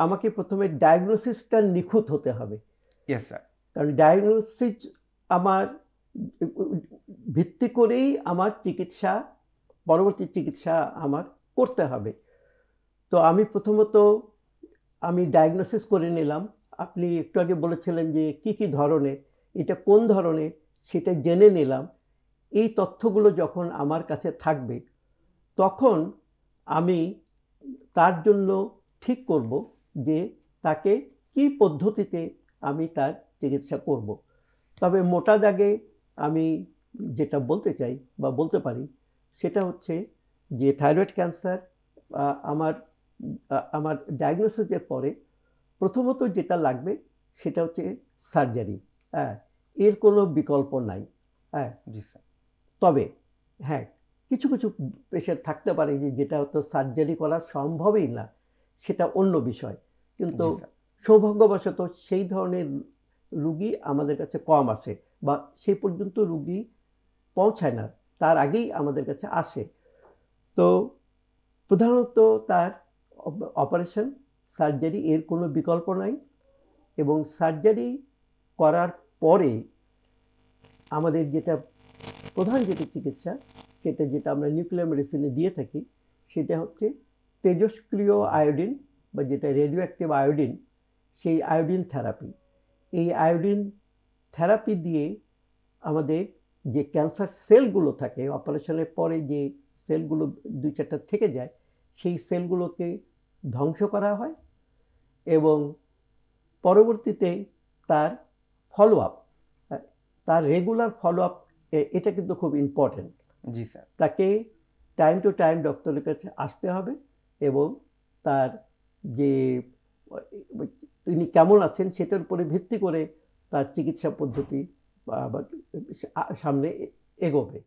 আমাকে প্রথমে ডায়াগনোসিসটা নিখুঁত হতে হবে। ইয়েস স্যার কারণ ডায়াগনোসিস আমার ভিত্তি করেই আমার চিকিৎসা পরবর্তী চিকিৎসা আমার করতে হবে। তো আমি প্রথমত আমি ডায়াগনোসিস করে নিলাম। আপনি একটু আগে বলেছিলেন যে কি কি ধরনের এটা কোন ধরনের সেটা জেনে নিলাম। এই তথ্যগুলো যখন আমার কাছে থাকবে তখন আমি তার জন্য ঠিক করব। যে তাকে কি পদ্ধতিতে আমি তার চিকিৎসা করব। তবে মোটা দাগে আমি যেটা বলতে চাই বা বলতে পারি সেটা হচ্ছে যে থাইরয়েড ক্যান্সার আমার আমার ডায়াগনোসিসের পরে প্রথমত যেটা লাগবে সেটা হচ্ছে সার্জারি হ্যাঁ এর কোনো বিকল্প নাই হ্যাঁ। তবে হ্যাঁ কিছু কিছু পেশেন্ট থাকতে পারে যে যেটা হয়তো সার্জারি করা সম্ভবই না সেটা অন্য বিষয়। কিন্তু সৌভাগ্যবশত সেই ধরনের রুগী আমাদের কাছে কম আসে বা সেই পর্যন্ত রুগী পৌঁছায় না তার আগেই আমাদের কাছে আসে। তো প্রধানত তার অপারেশন সার্জারি এর কোনো বিকল্প নাই এবং সার্জারি করার পরে আমাদের যেটা প্রধান যেটা চিকিৎসা সেটা যেটা আমরা নিউক্লিয়ার মেডিসিনে দিয়ে থাকি সেটা হচ্ছে তেজস্ক্রিয় আয়োডিন বা যেটা রেডিও অ্যাক্টিভ আয়োডিন সেই আয়োডিন থেরাপি এই আয়োডিন থেরাপি দিয়ে আমাদের যে ক্যান্সার সেলগুলো থাকে অপারেশনের পরে যে সেলগুলো দুই চারটা থেকে যায় সেই সেলগুলোকে ধ্বংস করা হয় এবং পরবর্তীতে তার ফলো আপ তার রেগুলার ফলো আপ এটা কিন্তু খুব ইম্পর্টেন্ট জি স্যার। তাকে টাইম টু টাইম ডক্টরের কাছে আসতে হবে এবং তার যে তিনি কেমন আছেন সেটার উপরে ভিত্তি করে তার চিকিৎসা পদ্ধতি সামনে এগোবে।